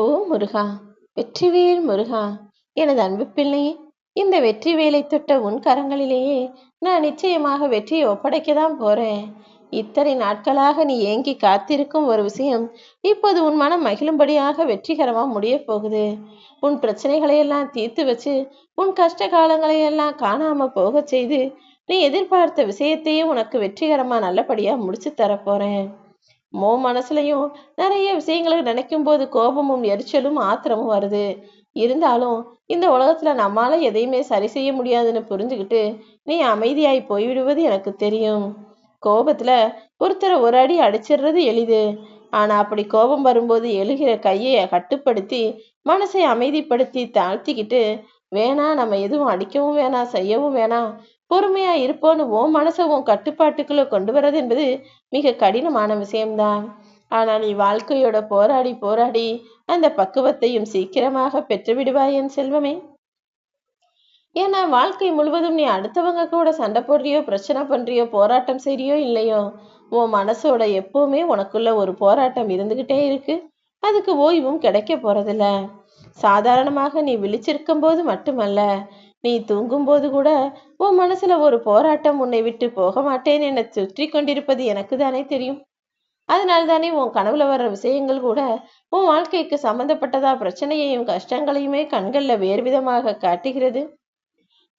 ஓ முருகா வெற்றிவேல் முருகா எனது அன்பு பிள்ளையே இந்த வெற்றி வேலை தொட்ட உன் கரங்களிலேயே நான் நிச்சயமாக வெற்றியை ஒப்படைக்க தான் போறேன். இத்தனை நாட்களாக நீ ஏங்கி காத்திருக்கும் ஒரு விஷயம் இப்போது உன் மனம் மகிழும்படியாக வெற்றிகரமா முடிய போகுது. உன் பிரச்சனைகளை எல்லாம் தீர்த்து வச்சு உன் கஷ்ட காலங்களை எல்லாம் காணாம போக செய்து நீ எதிர்பார்த்த விஷயத்தையே உனக்கு வெற்றிகரமா நல்லபடியா முடிச்சு தரப்போறேன் மோ மனசுலயும் நிறைய விஷயங்களை நினைக்கும் போது கோபமும் எரிச்சலும் ஆத்திரமும் வருது. இருந்தாலும் இந்த உலகத்துல நம்மால எதையுமே சரி செய்ய முடியாதுன்னு புரிஞ்சுக்கிட்டு நீ அமைதியாய் போய்விடுவது எனக்கு தெரியும். கோபத்துல ஒருத்தரை ஒரு அடி அடிச்சிடுறது எளிது. ஆனா அப்படி கோபம் வரும்போது எழுகிற கையை கட்டுப்படுத்தி மனசை அமைதிப்படுத்தி தாழ்த்திக்கிட்டு வேணாம் நம்ம எதுவும் அடிக்கவும் வேணாம் செய்யவும் வேணாம். பொறுமையா இருப்போன்னு உன் மனசை உன் கட்டுப்பாட்டுக்குள்ள கொண்டு வர்றது என்பது மிக கடினமான விஷயம்தான். ஆனா நீ வாழ்க்கையோட போராடி போராடி அந்த பக்குவத்தையும் சீக்கிரமாக பெற்று விடுவாய் என் செல்வமே. ஏன்னா வாழ்க்கை முழுவதும் நீ அடுத்தவங்க கூட சண்டை போடுறியோ பிரச்சனை பண்றியோ போராட்டம் செய்றியோ இல்லையோ உன் மனசோட எப்பவுமே உனக்குள்ள ஒரு போராட்டம் இருந்துகிட்டே இருக்கு. அதுக்கு ஓய்வும் கிடைக்க போறதில்ல. சாதாரணமாக நீ விழிச்சிருக்கும் போது மட்டுமல்ல நீ தூங்கும்போது கூட உன் மனசுல ஒரு போராட்டம் உன்னை விட்டு போக மாட்டேன் என சுற்றி கொண்டிருப்பது எனக்கு தானே தெரியும். அதனால தானே உன் கனவுல வர்ற விஷயங்கள் கூட உன் வாழ்க்கைக்கு சம்பந்தப்பட்டதா பிரச்சனையையும் கஷ்டங்களையுமே கண்கள்ல வேறு விதமாக காட்டுகிறது.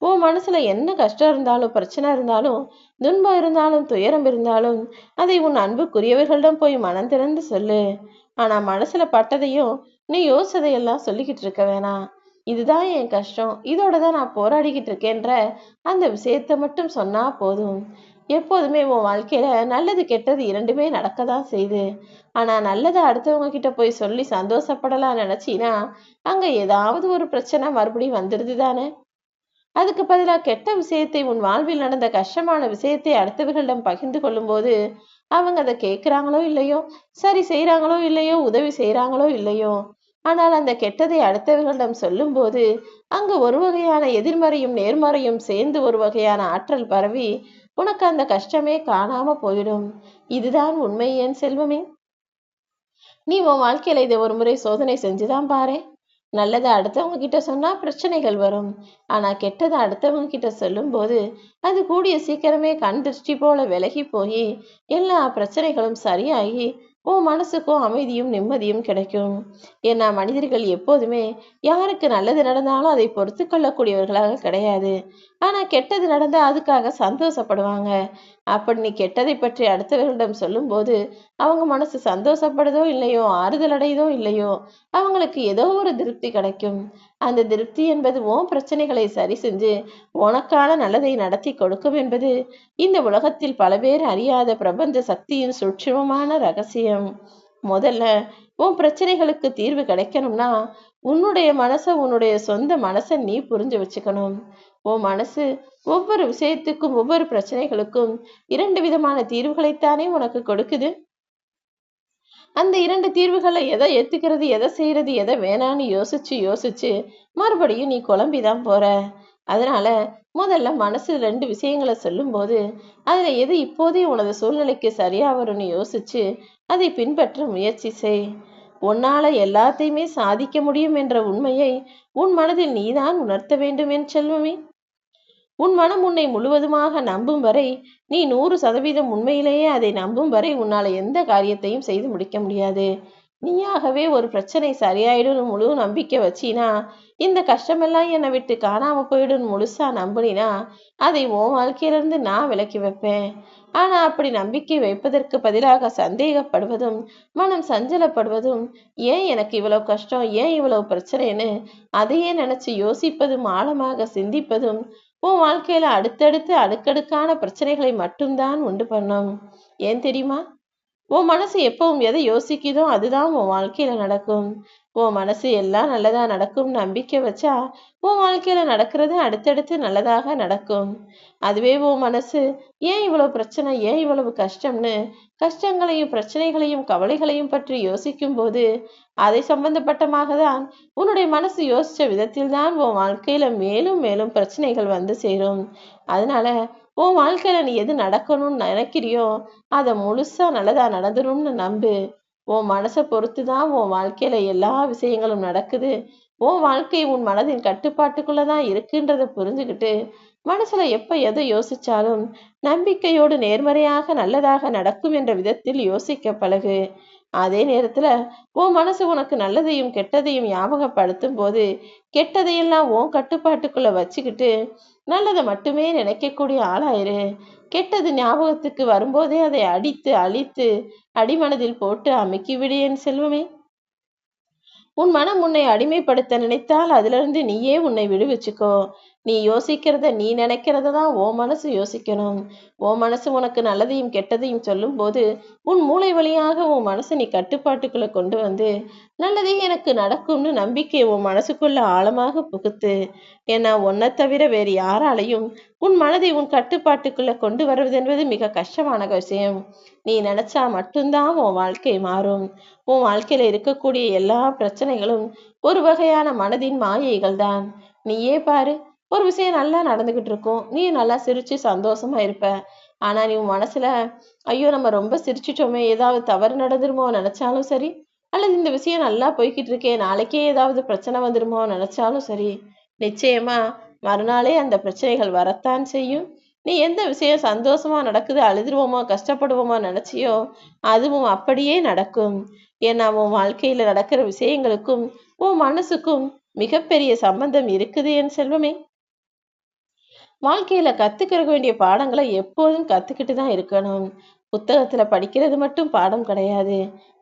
உன் மனசுல என்ன கஷ்டம் இருந்தாலும் பிரச்சனை இருந்தாலும் துன்பம் இருந்தாலும் துயரம் இருந்தாலும் அதை உன் அன்புக்குரியவர்களிடம் போய் மனம் திறந்து சொல்லு. ஆனா மனசுல பட்டதையும் நீ யோசிச்சதையெல்லாம் சொல்லிக்கிட்டு இருக்க வேணாம். இதுதான் என் கஷ்டம். இதோட தான் நான் போராடிக்கிட்டு இருக்கேன்ற அந்த விஷயத்த மட்டும் சொன்னா போதும். எப்போதுமே உன் வாழ்க்கையில நல்லது கெட்டது இரண்டுமே நடக்க தான் செய்யுது. ஆனா நல்லதை அடுத்தவங்க கிட்ட போய் சொல்லி சந்தோஷப்படலாம் நினைச்சினா அங்க ஏதாவது ஒரு பிரச்சனை மறுபடியும் வந்துருது தானே? அதுக்கு பதிலா கெட்ட விஷயத்தை உன் வாழ்வில் நடந்த கஷ்டமான விஷயத்தை அடுத்தவர்களிடம் பகிர்ந்து கொள்ளும்போது அவங்க அதை கேட்குறாங்களோ இல்லையோ? சரி செய்யறாங்களோ இல்லையோ? உதவி செய்யறாங்களோ இல்லையோ? ஆனால் அந்த கெட்டதை அடுத்தவர்களிடம் சொல்லும்போது அங்கு ஒரு வகையான எதிர்மறையும் நேர்மறையும் சேர்ந்து ஒரு வகையான ஆற்றல் பரவி உனக்கு அந்த கஷ்டமே காணாம போயிடும். இதுதான் உண்மை ஏன் செல்வமே? நீ உன் வாழ்க்கையில இதை ஒரு முறை சோதனை செஞ்சுதான் பாரு. நல்லதை அடுத்தவங்க கிட்ட சொன்னா பிரச்சனைகள் வரும். ஆனா கெட்டதை அடுத்தவங்க கிட்ட சொல்லும் போது அது கூடிய சீக்கிரமே கண் திருஷ்டி போல விலகி போய் எல்லா பிரச்சனைகளும் சரியாகி உன் மனசுக்கும் அமைதியும் நிம்மதியும் கிடைக்கும். ஏன்னா மனிதர்கள் எப்போதுமே யாருக்கு நல்லது நடந்தாலும் அதை பொறுத்து கொள்ளக்கூடியவர்களாக கிடையாது. ஆனால் கெட்டது நடந்தால் அதுக்காக சந்தோஷப்படுவாங்க. அப்படி நீ கெட்டதை பற்றி அடுத்தவர்களிடம் சொல்லும்போது அவங்க மனசு சந்தோஷப்படுதோ இல்லையோ ஆறுதல் அடையுதோ இல்லையோ அவங்களுக்கு ஏதோ ஒரு திருப்தி கிடைக்கும். அந்த திருப்தி என்பது உன் பிரச்சனைகளை சரி செஞ்சு உனக்கான நல்லதை நடத்தி கொடுக்கும் என்பது இந்த உலகத்தில் பல பேர் அறியாத பிரபஞ்ச சக்தியின் சூட்சுமமான ரகசியம். முதல்ல உன் பிரச்சனைகளுக்கு தீர்வு கிடைக்கணும்னா உன்னுடைய மனசை உன்னுடைய சொந்த மனசை நீ புரிஞ்சு வச்சுக்கணும். உன் மனசு ஒவ்வொரு விஷயத்துக்கும் ஒவ்வொரு பிரச்சனைகளுக்கும் இரண்டு விதமான தீர்வுகளைத்தானே உனக்கு கொடுக்குது? அந்த இரண்டு தீர்வுகளை எதை ஏத்துக்கிறது எதை செய்யறது எதை வேணான்னு யோசிச்சு யோசிச்சு மறுபடியும் நீ குழம்பிதான் போற. அதனால முதல்ல மனசு ரெண்டு விஷயங்களை சொல்லும்போது அதுல எது இப்போதைய உனது சூழ்நிலைக்கு சரியா வரும்னு யோசிச்சு அதை பின்பற்ற முயற்சி செய். உன்னால எல்லாத்தையுமே சாதிக்க முடியும் என்ற உண்மையை உன் மனதில் நீதான் உணர்த்த வேண்டும் என் செல்வமே. உன் மனம் உன்னை முழுவதுமாக நம்பும் வரை நீ நூறு சதவீதம் உண்மையிலேயே அதை நம்பும் வரை உன்னால எந்த காரியத்தையும் செய்து முடிக்க முடியாது. நீயாகவே ஒரு பிரச்சனை சரியாயிடும் முழு நம்பிக்கை வச்சினா இந்த கஷ்டமெல்லாம் என்னை விட்டு காணாம போயிடும் முழுசா நம்புனினா அதை உன் வாழ்க்கையில இருந்து நான் விலக்கி வைப்பேன். ஆனா அப்படி நம்பிக்கை வைப்பதற்கு பதிலாக சந்தேகப்படுவதும் மனம் சஞ்சலப்படுவதும் ஏன் எனக்கு இவ்வளவு கஷ்டம் ஏன் இவ்வளவு பிரச்சனைன்னு அதையே நினைச்சு யோசிப்பதும் ஆழமாக சிந்திப்பதும் உன் வாழ்க்கையில அடுத்தடுத்து அடுக்கடுக்கான பிரச்சனைகளை மட்டும்தான் உண்டு பண்ணும். ஏன் தெரியுமா? உன் மனசு எப்பவும் எதை யோசிக்குதோ அதுதான் உன் வாழ்க்கையில நடக்கும். உன் மனசு எல்லாம் நல்லதா நடக்கும் நம்பிக்கை வச்சா உன் வாழ்க்கையில நடக்கிறது அடுத்தடுத்து நல்லதாக நடக்கும். அதுவே உன் மனசு. ஏன் இவ்வளவு பிரச்சனை? ஏன் இவ்வளவு கஷ்டம்னு? கஷ்டங்களையும் பிரச்சனைகளையும் கவலைகளையும் பற்றி யோசிக்கும் போது அதை சம்பந்தப்பட்டமாக தான் உன்னுடைய மனசு யோசிச்ச விதத்தில் தான் உன் வாழ்க்கையில மேலும் மேலும் பிரச்சனைகள் வந்து சேரும். அதனால உன் வாழ்க்கையில நீ எது நடக்கணும்னு நினைக்கிறியோ அதை முழுசா நல்லதா நடந்துடும்னு நம்பு. உன் மனசை பொறுத்து தான் உன் வாழ்க்கையில எல்லா விஷயங்களும் நடக்குது. உன் வாழ்க்கை உன் மனதின் கட்டுப்பாட்டுக்குள்ள தான் இருக்குன்றத புரிஞ்சுக்கிட்டு மனசுல எப்ப எதை யோசிச்சாலும் நம்பிக்கையோடு நேர்மறையாக நல்லதாக நடக்கும் என்ற விதத்தில் யோசிக்க பழகு. அதே நேரத்துல உன் மனசு உனக்கு நல்லதையும் கெட்டதையும் ஞாபகப்படுத்தும் போது கெட்டதையெல்லாம் உன் கட்டுப்பாட்டுக்குள்ள வச்சுக்கிட்டு நல்லதை மட்டுமே நினைக்கக்கூடிய ஆளாயிரு. கெட்டது ஞாபகத்துக்கு வரும்போதே அதை அடித்து அழித்து அடிமனதில் போட்டு அமைக்கி விடு என் செல்வமே. உன் மனம் உன்னை அடிமைப்படுத்த நினைத்தால் அதிலிருந்து நீயே உன்னை விடுவிச்சுக்கோ. நீ யோசிக்கிறத நீ நினைக்கிறத தான் ஓ மனசு யோசிக்கணும். ஓ மனசு உனக்கு நல்லதையும் கெட்டதையும் சொல்லும் போது உன் மூளை வழியாக உன் மனசை நீ கட்டுப்பாட்டுக்குள்ள கொண்டு வந்து நல்லதே எனக்கு நடக்கும்னு நம்பிக்கை உன் மனசுக்குள்ள ஆழமாக புகுத்து. ஏன்னா உன்னை தவிர வேறு யாராலையும் உன் மனதை உன் கட்டுப்பாட்டுக்குள்ள கொண்டு வருவது என்பது மிக கஷ்டமான விஷயம். நீ நினைச்சா மட்டும்தான் உன் வாழ்க்கை மாறும். உன் வாழ்க்கையில இருக்கக்கூடிய எல்லா பிரச்சனைகளும் ஒரு வகையான மனதின் மாயைகள் தான் நீயே பாரு ஒரு விஷயம் நல்லா நடந்துகிட்டு இருக்கும் நீ நல்லா சிரிச்சு சந்தோஷமா இருப்ப. ஆனா நீ உன் மனசுல ஐயோ நம்ம ரொம்ப சிரிச்சிட்டோமே ஏதாவது தவறு நடந்துருமோ நினைச்சாலும் சரி அல்லது இந்த விஷயம் நல்லா போய்கிட்டு இருக்கே நாளைக்கே ஏதாவது பிரச்சனை வந்துருமோ நினைச்சாலும் சரி நிச்சயமா மறுநாளே அந்த பிரச்சனைகள் வரத்தான் செய்யும். நீ எந்த விஷயம் சந்தோஷமா நடக்குது அழுதுருவோமோ கஷ்டப்படுவோமோ நினைச்சியோ அதுவும் அப்படியே நடக்கும். ஏன்னா உன் வாழ்க்கையில நடக்கிற விஷயங்களுக்கும் உன் மனசுக்கும் மிகப்பெரிய சம்பந்தம் இருக்குது என் செல்வமே. வாழ்க்கையில கத்துக்கிற வேண்டிய பாடங்களை எப்போதும் கத்துக்கிட்டு தான் இருக்கணும். புத்தகத்துல படிக்கிறது மட்டும் பாடம் கிடையாது.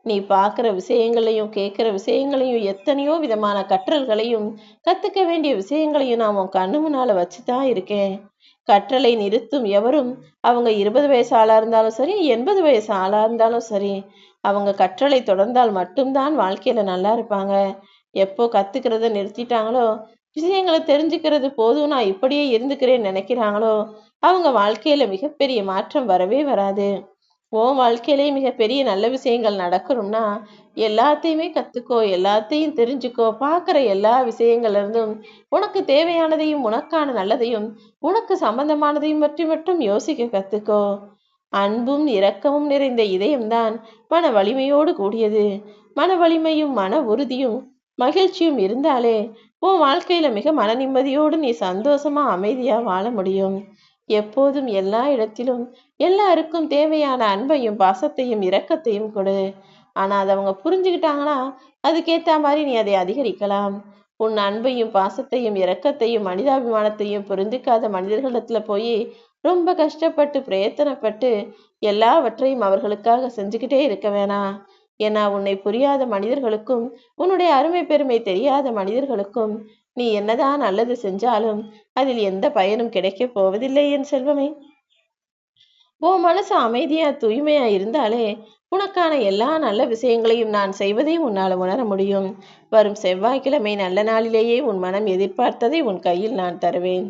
நீ பார்க்குற விஷயங்களையும் கேட்குற விஷயங்களையும் எத்தனையோ விதமான கற்றல்களையும் கத்துக்க வேண்டிய விஷயங்களையும் நான் உன் கண்ணு முன்னால் வச்சு தான் இருக்கேன். கற்றலை நிறுத்தும் எவரும் அவங்க இருபது வயசு ஆளா இருந்தாலும் சரி எண்பது வயசு ஆளா இருந்தாலும் சரி அவங்க கற்றலை தொடர்ந்தால் மட்டும்தான் வாழ்க்கையில நல்லா இருப்பாங்க. எப்போ கத்துக்கிறத நிறுத்திட்டாங்களோ விஷயங்களை தெரிஞ்சுக்கிறது போதும். நான் இப்படியே இருந்துக்கிறேன்னு நினைக்கிறாங்களோ? அவங்க வாழ்க்கையில மிகப்பெரிய மாற்றம் வரவே வராது. உன் வாழ்க்கையிலேயே மிகப்பெரிய நல்ல விஷயங்கள் நடக்கணும்னா எல்லாத்தையுமே கத்துக்கோ எல்லாத்தையும் தெரிஞ்சுக்கோ. பார்க்குற எல்லா விஷயங்கள்ல இருந்தும் உனக்கு தேவையானதையும் உனக்கான நல்லதையும் உனக்கு சம்பந்தமானதையும் பற்றி மட்டும் யோசிக்க கத்துக்கோ. அன்பும் இரக்கமும் நிறைந்த இதயம்தான் மன வலிமையோடு கூடியது. மன வலிமையும் மன உறுதியும் மகிழ்ச்சியும் இருந்தாலே உன் வாழ்க்கையில மிக மன நிம்மதியோடு நீ சந்தோஷமா அமைதியா வாழ முடியும். எப்போதும் எல்லா இடத்திலும் எல்லாருக்கும் தேவையான அன்பையும் பாசத்தையும் இரக்கத்தையும் கொடு. ஆனா அதை அவங்க புரிஞ்சுக்கிட்டாங்கன்னா அதுக்கேத்த மாதிரி நீ அதை அதிகரிக்கலாம். உன் அன்பையும் பாசத்தையும் இரக்கத்தையும் மனிதாபிமானத்தையும் புரிந்துக்காத மனிதர்களிடத்துல போய் ரொம்ப கஷ்டப்பட்டு பிரயத்தனப்பட்டு எல்லாவற்றையும் அவர்களுக்காக செஞ்சுக்கிட்டே இருக்க வேணாம். ஏன்னா உன்னை புரியாத மனிதர்களுக்கும் உன்னுடைய அருமை பெருமை தெரியாத மனிதர்களுக்கும் நீ என்னதான் நல்லது செஞ்சாலும் அதில் எந்த பயனும் கிடைக்கப் போவதில்லை என் செல்வமே. உன் மனசு அமைதியா தூய்மையா இருந்தாலே உனக்கான எல்லா நல்ல விஷயங்களையும் நான் செய்வதை உன்னால் உணர முடியும். வரும் செவ்வாய்க்கிழமை நல்ல நாளிலேயே உன் மனம் எதிர்பார்த்ததை உன் கையில் நான் தருவேன்.